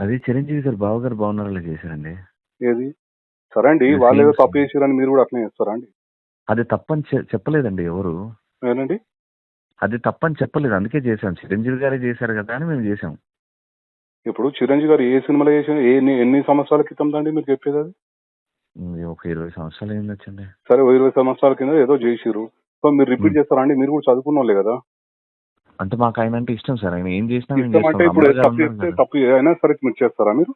అది చిరంజీవి గారు బావగారు బాగున్నారని చేశారండి. ఏది? సరే అండి వాళ్ళు ఏదో తప్పు చేసారని మీరు కూడా అట్లనే చేస్తారా అండి? అది తప్పని చె- చెప్పలేదండి ఎవరు. ఏనండి? అది తప్పని చెప్పలేదు అందుకే చేశాం. చిరంజీవి గారే చేశారు కదా అని మేము చేసాం ఇప్పుడు చిరంజీవి గారు ఏ సినిమాలో చేసిన ఎన్ని- ఎన్ని సంవత్సరాల క్రితం అండి మీరు చెప్పేది అది? ఒక ఇరవై సంవత్సరాలు అయింది వచ్చండి సరే ఓ ఇరవై సంవత్సరాల కింద ఏదో చేసిరు సో మీరు రిపీట్. చేస్తారా అండి? మీరు కూడా చదువుకున్న వాళ్ళే కదా. అంటే మాకు ఆయన అంటే ఇష్టం సార్. ఆయన ఏం చేసినా మేము ఇష్టం అంటే చేస్తాం. ఇప్పుడు తప్పు చేస్తే అయినా సరే మీరు చేస్తారా మీరు?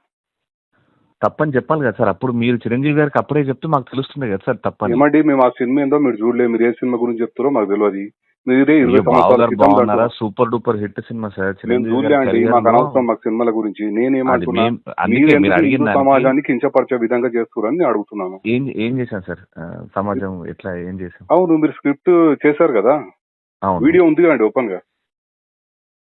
తప్పని చెప్పాలి కదా సార్. అప్పుడు మీరు చిరంజీవి గారికి అప్పుడే చెప్తే మాకు తెలుస్తుంది కదా సార్ తప్పని ఏమండి మేము ఆ సినిమా ఏందో మీరు చూడలేదు. మీరు ఏ సినిమా గురించి చెప్తారో మాకు తెలియదు. మీరే ఇరవై అయ్యో, సంవత్సరాల బావగారు క్రితం బాగున్నారా? దాంట్లో- super duper hit cinema sir. మేము చిరంజీవి చూడలే గారి అండి career మాకు లో అనవసరం మాకు సినిమాల గురించి. అది నేనేమంటున్నా మేం- అందుకే మీరు మీరు ఎందుకు అడిగిన హిందూ దానికి సమాజాన్ని కించపరిచే విధంగా చేస్తున్నారని నేను అడుగుతున్నాను. ఏం ఏం చేశాం సార్? ఆ, సమాజం ఎట్లా ఏం చేశాం అవును మీరు స్క్రిప్ట్ చేశారు కదా. అవును. వీడియో ఉంది కదండి ఓపెన్గా.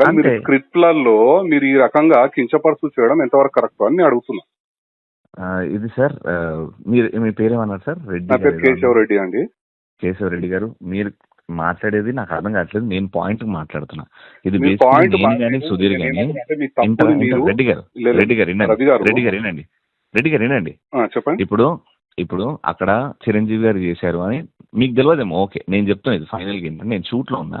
కానీ మీరు. స్క్రిప్ట్లలో మీరు ఈ రకంగా కించపరుచు చేయడం ఎంతవరకు కరెక్ట్ అని నేను అడుగుతున్నా. ఇది సార్ మీరు మీ పేరేమన్నారు సార్? రెడ్డి నా పేరు గారు కేశవ రెడ్డి అండి. కేశవ రెడ్డి గారు మీరు మాట్లాడేది నాకు అర్థం కావట్లేదు నేను పాయింట్ మాట్లాడుతున్నా. ఇది మీ basically పాయింట్ నేను కానీ సుధీర్ కానీ అంటే మీ ఇంటర్ తప్పుని మీరు రెడ్డి గారు లేదు, రెడ్డి గారు వినండి గారు రెడ్డి గారు వినండి రెడ్డి గారు వినండి. ఆ, చెప్పండి. ఇప్పుడు ఇప్పుడు అక్కడ చిరంజీవి గారు చేశారు అని మీకు తెలియదేమో ఓకే నేను చెప్తాను ఇది ఫైనల్గా ఏంటంటే నేను షూట్లో ఉన్నా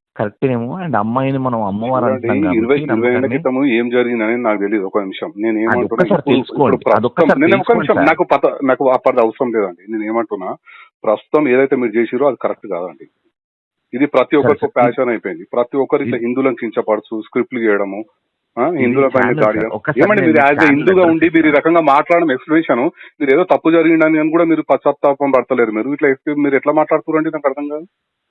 కరెక్ట్ ఏమో అండ్ అమ్మాయిని మనం అమ్మవారు ఇరవై క్రితం ఏం జరిగిందని నాకు తెలియదు ఒక నిమిషం. నేను ఏమంటున్నా. నాకు పత నాకు అప్పటి అవసరం లేదండి. నేను ఏమంటున్నా ప్రస్తుతం ఏదైతే మీరు చేసిరో అది కరెక్ట్ కాదండి. ఇది ప్రతి ఒక్కరికి ప్యాషన్ అయిపోయింది. ప్రతి ఒక్కరు ఇట్లా హిందువులను కించపరచు స్క్రిప్ట్లు చేయడము హిందువుల పైన దాడి ఏమండి మీరు యాజ్ హిందూగా ఉండి మీరు ఈ. రకంగా మాట్లాడడం ఎక్స్ప్లెనేషన్? మీరు ఏదో తప్పు జరిగిందని అని కూడా మీరు పశ్చాత్తాపం పడతలేరు మీరు. ఇట్లా మీరు ఎట్లా మాట్లాడుతున్నారండి నాకు అర్థం కాదు.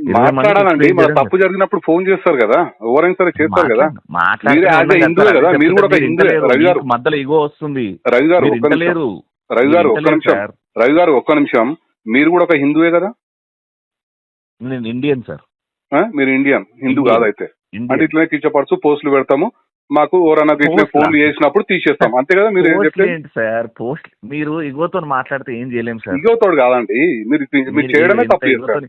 మాట్లాడాలండి. మన తప్పు జరిగినప్పుడు ఫోన్ చేస్తారు కదా. ఎవరైనా సరే చేస్తారు కదా. మీరు హిందువే ఉన్నాం కదా. మీరు కూడా హిందువే. రవి గారు. మధ్యలో ఇగో వస్తుంది. రవి గారు ఒక్క నిమిషం. రవి గారు మీరు ఒక్క నిమిషం. రవి గారు ఒక్క నిమిషం. మీరు కూడా ఒక హిందువే కదా? నేను ఇండియన్ సార్? మీరు ఇండియన్. హిందూ. కాదైతే. అంటే ఇట్లనే కించపరచు పోస్టులు పెడతాము. మాకు ఎవరన్నా ఇట్లే? ఫోన్లు చేసినప్పుడు తీసేస్తాం. అంతే కదా మీరు ఏం చెప్పలేదు సార్? పోస్ట్ మీరు ఇగోతో మాట్లాడితే ఏం చేయలేం సార్. ఇగోతోడు కాదండి. మీరు మీరు చేయడమే తప్పు చేస్తారు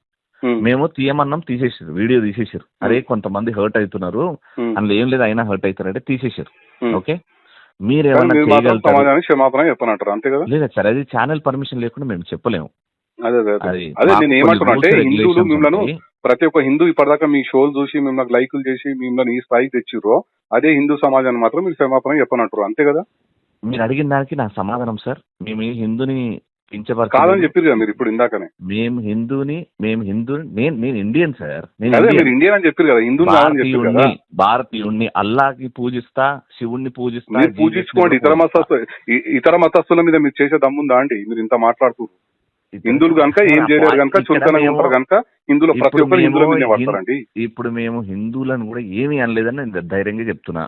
మేము తీయమన్నాం తీసేసారు వీడియో తీసేసారు అరే కొంతమంది హర్ట్ అవుతున్నారు. ఉమ్, అందులో ఏం లేదు అయినా హర్ట్ అవుతారంటే తీసేసారు. ఓకే మీరు చేయగలుగుతారు? చెప్పనంటారు అంతే కదా? లేదా సార్ అది ఛానల్ పర్మిషన్ లేకుండా మేము చెప్పలేము. అదే అదే నేను ఏమంటున్నా అంటే హిందువులు మిమ్మల్ని. ప్రతి ఒక్క హిందూ ఇప్పటిదాకా మీ షోలు చూసి మిమ్మల్ని లైకులు చేసి మిమ్మల్ని ఈ స్థాయికి తెచ్చిర్రో అదే హిందూ సమాజాన్ని మాత్రం మీరు క్షమాపణ చెప్పనంటారు అంతే కదా? మీరు అడిగిన దానికి నా సమాధానం సార్. మేము ఈ హిందూని కాదని చెప్పారు కదా మీరు ఇప్పుడు ఇందాకనే. మేము హిందూని మేము హిందూ నేను నేను ఇండియన్ సార్. నేను అదే ఇండియన్. మీరు ఇండియన్ అని చెప్పారు కదా హిందూ కాదని చెప్పారు కదా. భారతీయుణ్ణి భారతీయుణ్ణి అల్లాకి పూజిస్తా శివుణ్ణి పూజిస్తా మీరు పూజించుకోండి ఇతర మతస్థు ఇ- ఇతర మతస్థుల మీద మీరు చేసే దమ్ముందా అండి? మీరు ఇంత మాట్లాడుతున్నారు హిందువులు కనుక ఏం చేయలేరు కనుక చులకనగా ఉంటారు కనుక హిందువులు ప్రతి ఇప్పుడు ఒక్కరు హిందువుల మేము మీద పడతారండి. ఇప్పుడు మేము హిందువులను కూడా ఏమీ అనలేదని నేను ధైర్యంగా చెప్తున్నా.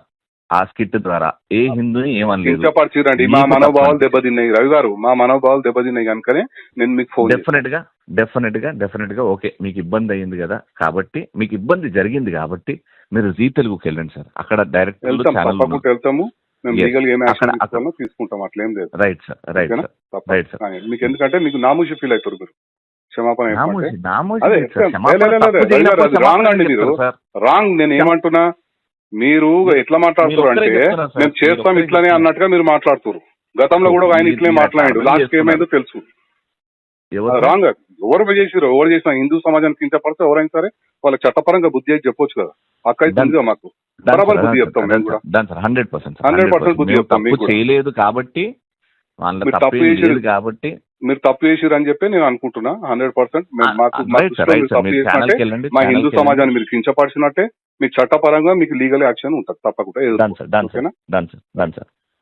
ఆ స్కిట్ ద్వారా. ఏ హిందూని ఏమనలేదు. కించపరిచిరండి మా మనోభావాలు. దెబ్బతిన్నాయి. రవి గారు మా మనోభావాలు దెబ్బతిన్నాయి కనుకనే నేను మీకు ఫోన్. డెఫినెట్గా డెఫినెట్గా డెఫినెట్గా ఓకే మీకు ఇబ్బంది అయ్యింది కదా. కాబట్టి మీకు ఇబ్బంది జరిగింది కాబట్టి మీరు జీ తెలుగుకి వెళ్ళండి సార్. అక్కడ డైరెక్ట్ తప్పకుండా వెళ్తాము. మేము. లీగల్ ఏం యాక్షన్ తీసుకుంటాం. అట్లేం లేదు. Right sir right? Sir. Right sir మీకు ఎందుకంటే మీకు నామూషి ఫీల్ అవుతారు మీరు. క్షమాపణ wrong అండి మీరు. రాంగ్ నేను ఏమంటున్నా? మీరు ఎట్లా మాట్లాడుతున్నారు అంటే. మేము చేస్తాం ఇట్లనే. అన్నట్టుగా మీరు మాట్లాడుతున్నారు గతంలో కూడా ఆయన ఇట్లే మాట్లాడాడు లాస్ట్. ఏమైందో తెలుసు? రాంగ్ ఎవరు చేసిరు ఎవరు చేసినా హిందూ సమాజానికి కించపడితే ఎవరైనా సరే వాళ్ళకి చట్టపరంగా బుద్ధి అయితే చెప్పొచ్చు కదా అక్క అయితే Done. ఉందిగా మాకు బరాబర్ బుద్ధి చెప్తాం మేము కూడా 100% సార్, 100% 100% బుద్ధి చెప్తాం. చేయలేదు కాబట్టి వాళ్ళ కాబట్టి మీరు తప్పు చేసిరు అని చెప్పి నేను అనుకుంటున్నా హండ్రెడ్ పర్సెంట్. మాకు మా దృష్టిలో మీరు తప్పు చేసినట్టే మా హిందూ. సమాజాన్ని మీరు కించపరిచినట్టే మీకు చట్టపరంగా మీకు లీగల్ యాక్షన్ ఉంటుంది తప్పకుండా ఓకేనా?